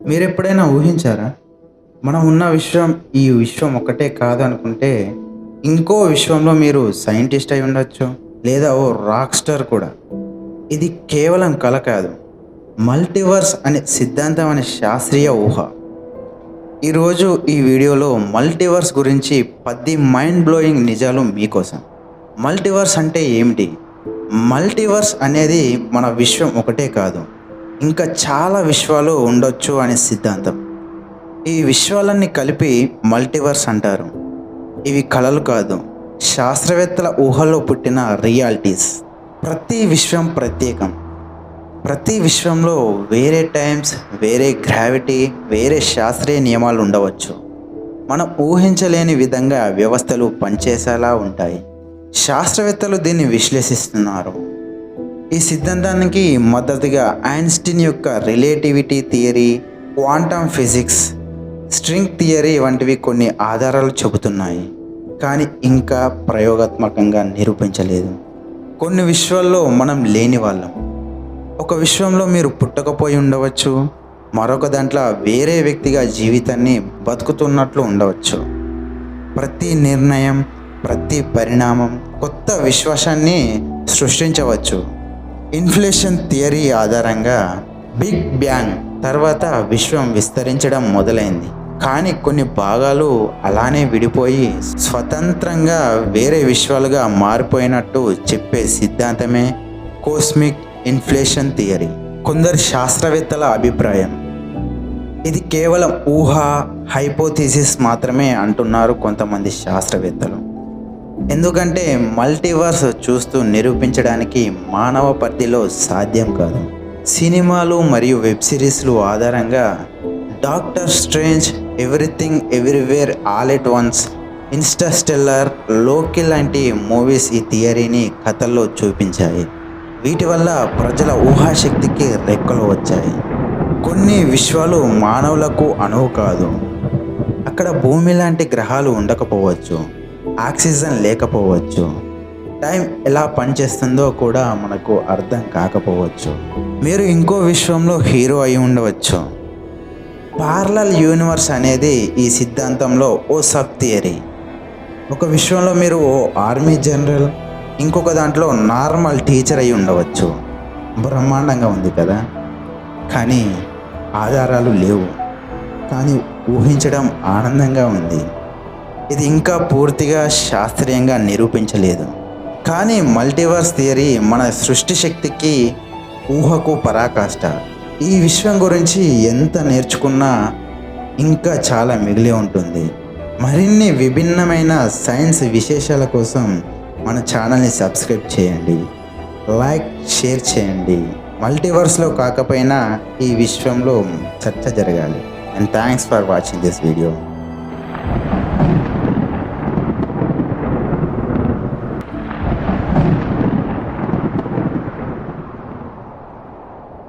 మీరు ఎప్పుడైనా ఊహించారా? మనం ఉన్న విశ్వం ఈ విశ్వం ఒకటే కాదు అనుకుంటే ఇంకో విశ్వంలో మీరు సైంటిస్ట్ అయి ఉండొచ్చు లేదా ఓ రాక్ స్టార్ కూడా. ఇది కేవలం కల కాదు మల్టీవర్స్ అనే సిద్ధాంతం అనే శాస్త్రీయ ఊహ. ఈరోజు ఈ వీడియోలో మల్టీవర్స్ గురించి పది మైండ్ బ్లోయింగ్ నిజాలు మీకోసం. మల్టీవర్స్ అంటే ఏమిటి? మల్టీవర్స్ అనేది మన విశ్వం ఒకటే కాదు ఇంకా చాలా విశ్వాలు ఉండొచ్చు అనే సిద్ధాంతం. ఈ విశ్వాలన్నీ కలిపి మల్టీవర్స్ అంటారు. ఇవి కళలు కాదు శాస్త్రవేత్తల ఊహలో పుట్టిన రియాలిటీస్. ప్రతి విశ్వం ప్రత్యేకం. ప్రతి విశ్వంలో వేరే టైమ్స్ వేరే గ్రావిటీ వేరే శాస్త్రీయ నియమాలు ఉండవచ్చు. మనం ఊహించలేని విధంగా వ్యవస్థలు పనిచేసేలా ఉంటాయి. శాస్త్రవేత్తలు దీన్ని విశ్లేషిస్తున్నారు. ఈ సిద్ధాంతానికి మద్దతుగా ఐన్స్టీన్ యొక్క relativity theory quantum physics string theory వంటివి కొన్ని ఆధారాలు చెబుతున్నాయి. కానీ ఇంకా ప్రయోగాత్మకంగా నిరూపించలేదు. కొన్ని విశ్వాల్లో మనం లేని వాళ్ళం. ఒక విశ్వంలో మీరు పుట్టకపోయి ఉండవచ్చు. మరొక దాంట్లో వేరే వ్యక్తిగా జీవితాన్ని బతుకుతున్నట్లు ఉండవచ్చు. ప్రతి నిర్ణయం ప్రతి పరిణామం కొత్త విశ్వాసాన్ని సృష్టించవచ్చు. ఇన్ఫ్లేషన్ థియరీ ఆధారంగా బిగ్ బ్యాంగ్ తర్వాత విశ్వం విస్తరించడం మొదలైంది. కానీ కొన్ని భాగాలు అలానే విడిపోయి స్వతంత్రంగా వేరే విశ్వాలుగా మారిపోయినట్టు చెప్పే సిద్ధాంతమే కోస్మిక్ ఇన్ఫ్లేషన్ థియరీ. కొందరు శాస్త్రవేత్తల అభిప్రాయం ఇది కేవలం ఊహ హైపోథీసిస్ మాత్రమే అంటున్నారు కొంతమంది శాస్త్రవేత్తలు. ఎందుకంటే మల్టీవర్స్ చూస్తూ నిరూపించడానికి మానవ పరిధిలో సాధ్యం కాదు. సినిమాలు మరియు వెబ్ సిరీస్లు ఆధారంగా doctor strange everything everywhere all at once ఇన్స్టాస్టెల్లర్లోకి లాంటి మూవీస్ ఈ థియరీని కథల్లో చూపించాయి. వీటి వల్ల ప్రజల ఊహాశక్తికి రెక్కలు వచ్చాయి. కొన్ని విశ్వాలు మానవులకు అనువు కాదు. అక్కడ భూమి లాంటి గ్రహాలు ఉండకపోవచ్చు. ఆక్సిజన్ లేకపోవచ్చు. టైం ఎలా పనిచేస్తుందో కూడా మనకు అర్థం కాకపోవచ్చు. మీరు ఇంకో విశ్వంలో హీరో అయి ఉండవచ్చు. పార్లల్ యూనివర్స్ అనేది ఈ సిద్ధాంతంలో ఓ సబ్ థియరీ. ఒక విశ్వంలో మీరు ఓ ఆర్మీ జనరల్ ఇంకొక దాంట్లో నార్మల్ టీచర్ అయి ఉండవచ్చు. బ్రహ్మాండంగా ఉంది కదా? కానీ ఆధారాలు లేవు. కానీ ఊహించడం ఆనందంగా ఉంది. ఇది ఇంకా పూర్తిగా శాస్త్రీయంగా నిరూపించలేదు. కానీ మల్టీవర్స్ థియరీ మన సృష్టి శక్తికి ఊహకు పరాకాష్ట. ఈ విశ్వం గురించి ఎంత నేర్చుకున్నా ఇంకా చాలా మిగిలి ఉంటుంది. మరిన్ని విభిన్నమైన సైన్స్ విశేషాల కోసం మన ఛానల్ని సబ్స్క్రైబ్ చేయండి. లైక్ షేర్ చేయండి. మల్టీవర్స్లో కాకపోయినా ఈ విశ్వంలో చర్చ జరగాలి. And thanks for watching this video